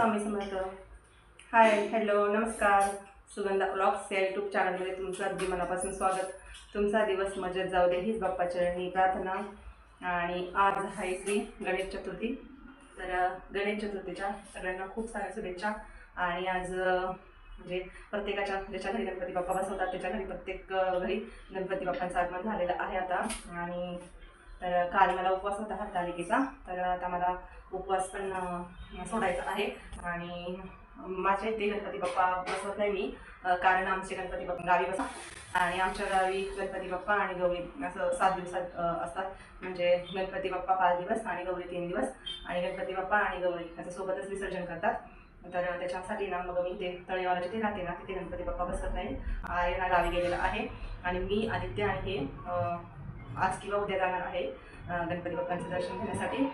Swami Samarth. Hi hello नमस्कार. Sugandha blogs या YouTube चॅनलमध्ये तुमचं अगदी मनापासून स्वागत. तुमचा दिवस मजेत जाऊ दे हीच बाप्पा चरणी प्रार्थना. आणि आज आहे श्री गणेश चतुर्थी. तर गणेश चतुर्थीच्या सगळ्यांना खूप साऱ्या शुभेच्छा. आणि आज म्हणजे प्रत्येकाच्या ज्याच्या घरी गणपती बाप्पा बसवतात त्याच्या घरी प्रत्येक घरी गणपती बाप्पांचं आगमन झालेलं आहे आता. आणि काल मला उपवास होता हरतालिकेचा तर आता मला उपवास पण सोडायचा आहे. आणि माझ्या इथे गणपती बाप्पा बसवत नाही मी कारण आमचे गणपती बाप्पा गावी बसा. आणि आमच्या गावी गणपती बाप्पा आणि गौरी असं सात दिवसात असतात. म्हणजे गणपती बाप्पा पाच दिवस आणि गौरी तीन दिवस. आणि गणपती बाप्पा आणि गौरी असं सोबतच विसर्जन करतात. तर त्याच्यासाठी ना मग मी ते तळेवाला जिथे राहते ना तिथे गणपती बाप्पा बसत नाही. आहे गावी गेलेला आहे. आणि मी आदित्य आणि हे आज किंवा उद्या जाणार आहे गणपती बाप्पांचं दर्शन घेण्यासाठी.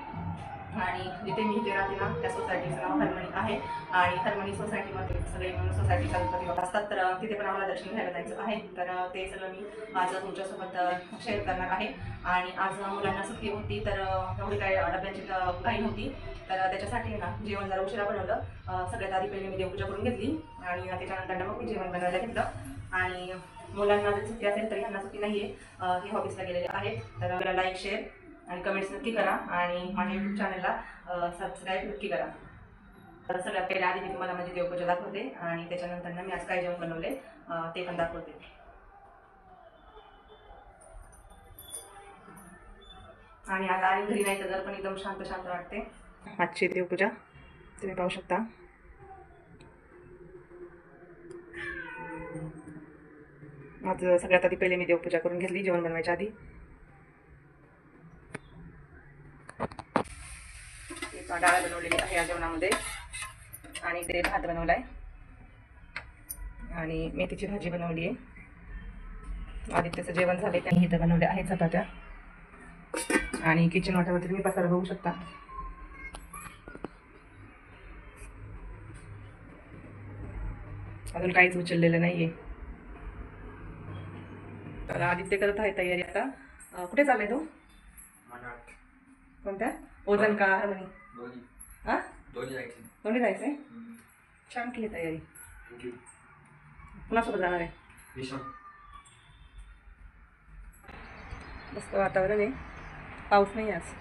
आणि जिथे मी इथे राहते ना त्या सोसायटीचं नाव हरमणी आहे. आणि हरमणी सोसायटीमध्ये सगळे मिळून सोसायटीचा गणपती बाप्पा असतात. तर तिथे पण आम्हाला दर्शन घ्यायला जायचं आहे. तर ते सगळं मी आज तुमच्यासोबत शेअर करणार आहे. आणि आज मुलांना सुट्टी होती तर एवढी काय डब्यांची काही नव्हती. तर त्याच्यासाठी ना जेवण जरा उशिरा बनवलं. सगळ्यात आधी पहिले मी देवपूजा करून घेतली. आणि त्याच्यानंतर मग मी जेवण बनवायला घेतलं. आणि मुलांना जर सुट्टी असेल तरी ह्यांना सुट्टी नाही आहे हे ऑफिसला गेलेले आहेत. तर मला लाईक शेअर आणि कमेंट्स नक्की करा. आणि माझ्या यूट्यूब चॅनलला सबस्क्राईब नक्की करा. तर सगळ्यात पहिल्या आधी मी तुम्हाला माझी देवपूजा दाखवते. आणि त्याच्यानंतर ना मी आज काय जेवण बनवले ते पण दाखवते. आणि आता आणि घरी नाही तर घर पण एकदम शांत शांत वाटते. आजची देवपूजा तुम्ही पाहू शकता. माझं सगळ्यात आधी पहिले मी देवपूजा करून घेतली जेवण बनवायच्या आधी. एक डाळ बनवलेली आहे या जेवणामध्ये. आणि ते भात बनवलाय. आणि मेथीची भाजी बनवली आहे. आदित्यचं जेवण झाले त्यांनी इथं बनवले आहे चपात्या. आणि किचन वाट्यावरती तुम्ही पसारा बघू शकता. अजून काहीच उचललेलं नाही आहे आदित्य करत आहे तयारी आता. कुठे चाललाय तो? कोणत्या? ओझन का दोन्ही. हा दोन्ही जायचे. दोन्ही जायचंय? छान केली तयारी. कुणासोबत जाणार आहे? मस्त वातावरण आहे. पाऊस नाही आज.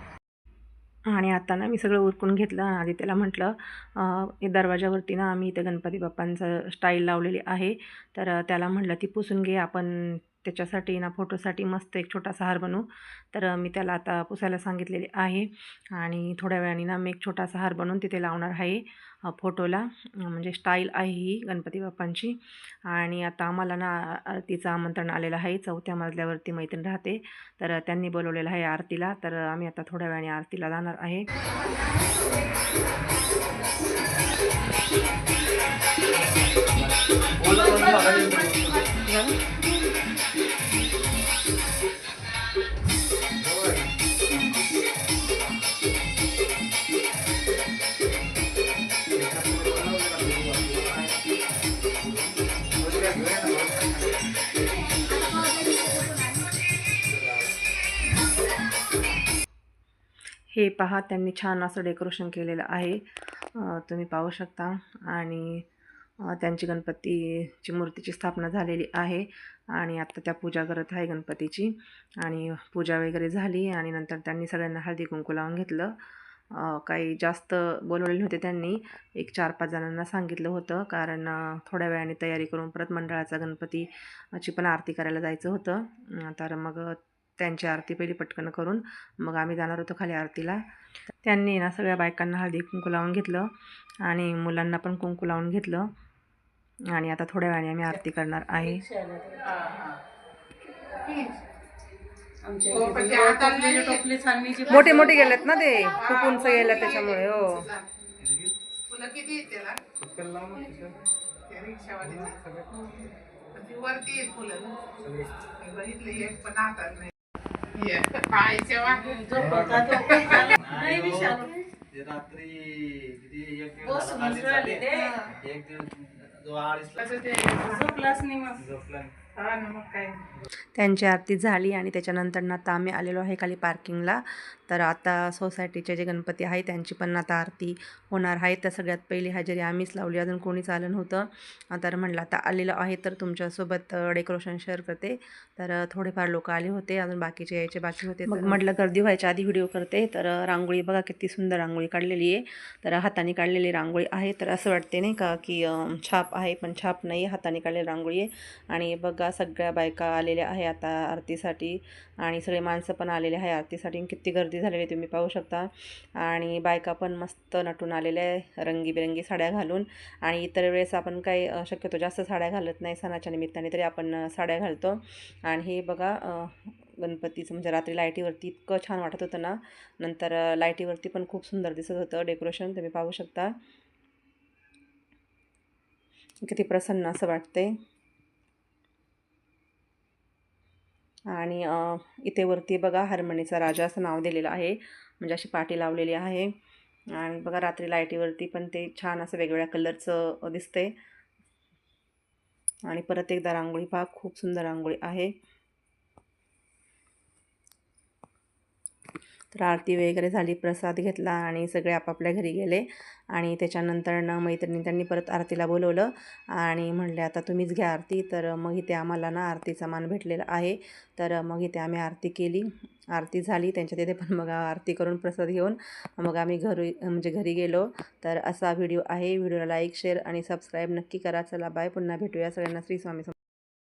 आणि आता ना मी सगळं उरकून घेतलं. आणि आधी त्याला म्हटलं हे दरवाजावरती ना आम्ही इथे गणपती बाप्पांचं स्टाईल लावलेली आहे. तर त्याला म्हटलं ती पुसून घे. आपण त्याच्यासाठी ना फोटोसाठी मस्त एक छोटासा हार बनवू. तर मी त्याला आता पुसायला सांगितलेले आहे. आणि थोड्या वेळाने ना मी एक छोटासा हार बनवून तिथे लावणार आहे फोटोला. म्हणजे स्टाईल आहे ही गणपती बाप्पांची. आणि आता आम्हाला ना आरतीचं आमंत्रण आलेलं आहे. चौथ्या मजल्यावरती मैत्रीण राहते. तर त्यांनी बोलवलेलं आहे आरतीला. तर आम्ही आता थोड्या वेळाने आरतीला जाणार आहे. हे पहा त्यांनी छान असं डेकोरेशन केलेलं आहे. तुम्ही पाहू शकता. आणि त्यांची गणपतीची मूर्तीची स्थापना झालेली आहे. आणि आत्ता त्या पूजा करत आहे गणपतीची. आणि पूजा वगैरे झाली आणि नंतर त्यांनी सगळ्यांना हळदी कुंकू लावून घेतलं. काही जास्त बोलवलेले होते त्यांनी. एक चार पाच जणांना सांगितलं होतं. कारण थोड्या वेळाने तयारी करून परत मंडळाचा गणपतीची पण आरती करायला जायचं होतं. तर मग त्यांची आरती पहिली पटकन करून मग आम्ही जाणार होतो खाली आरतीला. त्यांनी ना सगळ्या बायकांना हळदी कुंकू लावून घेतलं आणि मुलांना पण कुंकू लावून घेतलं. आणि आता थोड्या वेळाने आम्ही आरती करणार आहे. मोठे मोठे गेलेत ना ते. खूप उंच गेलेत त्याच्यामुळे हो. वरती फुलं. बघितले एक पण हातात नाही. हे, पाहायचे वा. ते रात्री किती एक दिवस झाला, रात्री झाले. एक दिवस जो अडीचला कसं ते झोपला हा ना मग काय त्यांची आरती झाली आणि त्याच्यानंतर ना आता आम्ही आलेलो आहे खाली पार्किंगला. तर आता सोसायटीचे जे गणपती आहे त्यांची पण आता आरती होणार आहे. तर सगळ्यात पहिली हजेरी आम्हीच लावली. अजून कोणीच आलं नव्हतं. तर म्हटलं आता आलेलं आहे तर तुमच्यासोबत डेकोरेशन शेअर करते. तर थोडेफार लोक आले होते. अजून बाकीचे यायचे बाकी होते. मग म्हटलं गर्दी व्हायच्या आधी व्हिडिओ करते. तर रांगोळी बघा किती सुंदर रांगोळी काढलेली आहे. तर हाताने काढलेली रांगोळी आहे. तर असं वाटते नाही का की छाप आहे पण छाप नाही. हाताने काढलेली रांगोळी आहे. आणि बघा सगळ्या बायका आलेल्या आहे आता आरतीसाठी. आणि सगळे माणसं पण आलेले आहे आरतीसाठी. किती गर्दी झालेली आहे तुम्ही पाहू शकता. आणि बायका पण मस्त नटून आलेल्या आहे. रंगीबेरंगी साड्या घालून. आणि इतर वेळेस आपण काही शक्यतो जास्त साड्या घालत नाही. सणाच्या निमित्ताने तरी आपण साड्या घालतो. आणि हे बघा गणपतीचं म्हणजे रात्री लाईटीवरती इतकं छान वाटत होतं ना. नंतर लाईटीवरती पण खूप सुंदर दिसत होतं डेकोरेशन. तुम्ही पाहू शकता. किती प्रसन्न असं वाटते आणि अ, इथे वरती बघा हरमणीचा राजा असं नाव दिलेलं आहे. म्हणजे अशी पाटी लावलेली आहे. आणि बघा रात्री लाईटीवरती पण ते छान असं वेगवेगळ्या कलरचं दिसते आणि परत एकदा रांगोळी पहा. खूप सुंदर रांगोळी आहे. तर आरती वगैरे झाली प्रसाद घेतला आणि सगळे आपापल्या घरी गेले. आणि त्याच्यानंतर ना मैत्रिणी त्यांनी परत आरतीला बोलवलं आणि म्हणले आता तुम्हीच घ्या आरती. तर मग इथे आम्हाला ना आरतीचा मान भेटलेला आहे. तर मग इथे आम्ही आरती केली. आरती झाली. त्यांच्या तिथे पण मग आरती करून प्रसाद घेऊन मग आम्ही घरी म्हणजे घरी गेलो. तर असा व्हिडिओ आहे. व्हिडिओला लाईक शेअर आणि सबस्क्राईब नक्की करा. चला बाय. पुन्हा भेटूया सगळ्यांना. श्री स्वामी